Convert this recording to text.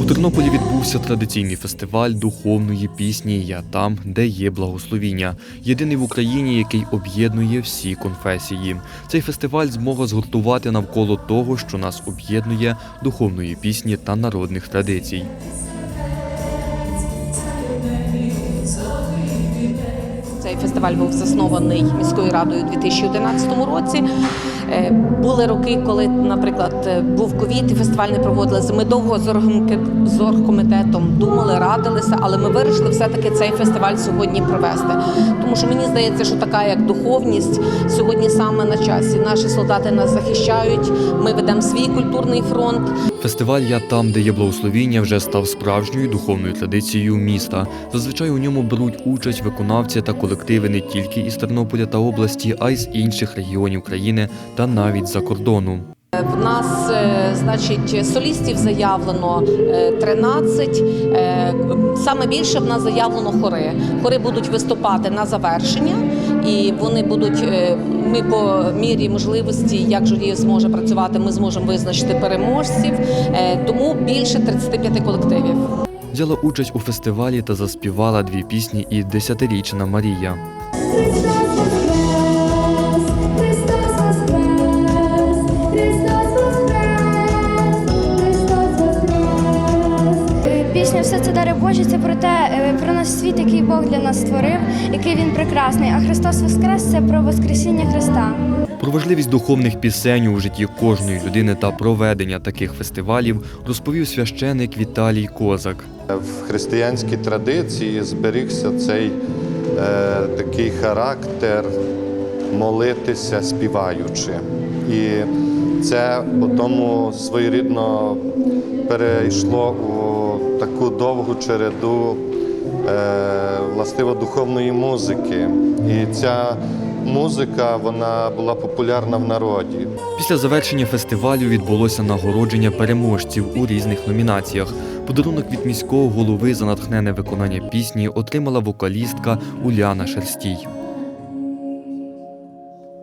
У Тернополі відбувся традиційний фестиваль духовної пісні Я там, де є благословіння. Єдиний в Україні, який об'єднує всі конфесії. Цей фестиваль змога згуртувати навколо того, що нас об'єднує духовної пісні та народних традицій. Цей фестиваль був заснований міською радою у 2011 році. Е, Були роки, коли, наприклад, е, був ковід і фестиваль не проводилися. Ми довго з оргкомітетом думали, радилися, але ми вирішили все-таки цей фестиваль сьогодні провести. Тому що мені здається, що така як духовність сьогодні саме на часі. Наші солдати нас захищають. Ми ведемо свій культурний фронт. Фестиваль Я там, де є благословіння, вже став справжньою духовною традицією міста. Зазвичай у ньому беруть участь виконавці та колективи не тільки із Тернополя та області, а й з інших регіонів країни та навіть за кордону. В нас, е, значить, солістів заявлено е, 13. Е, Саме більше в нас заявлено хори. Хори будуть виступати на завершення, і вони будуть. е, Ми по мірі можливості, як журі зможе працювати, ми зможемо визначити переможців. Е, Тому більше 35 колективів. Взяла участь у фестивалі та заспівала дві пісні і десятирічна Марія. Це. Це про те, е, про наш світ, який Бог для нас створив, який він прекрасний. А Христос Воскрес це про Воскресіння Христа. Про важливість духовних пісень у житті кожної людини та проведення таких фестивалів розповів священик Віталій Козак. В християнській традиції зберігся цей е, такий характер молитися співаючи. І це тому своєрідно перейшло у таку довгу череду е, властиво духовної музики. І ця музика вона була популярна в народі. Після завершення фестивалю відбулося нагородження переможців у різних номінаціях. Подарунок від міського голови за натхнене виконання пісні отримала вокалістка Уляна Шерстій.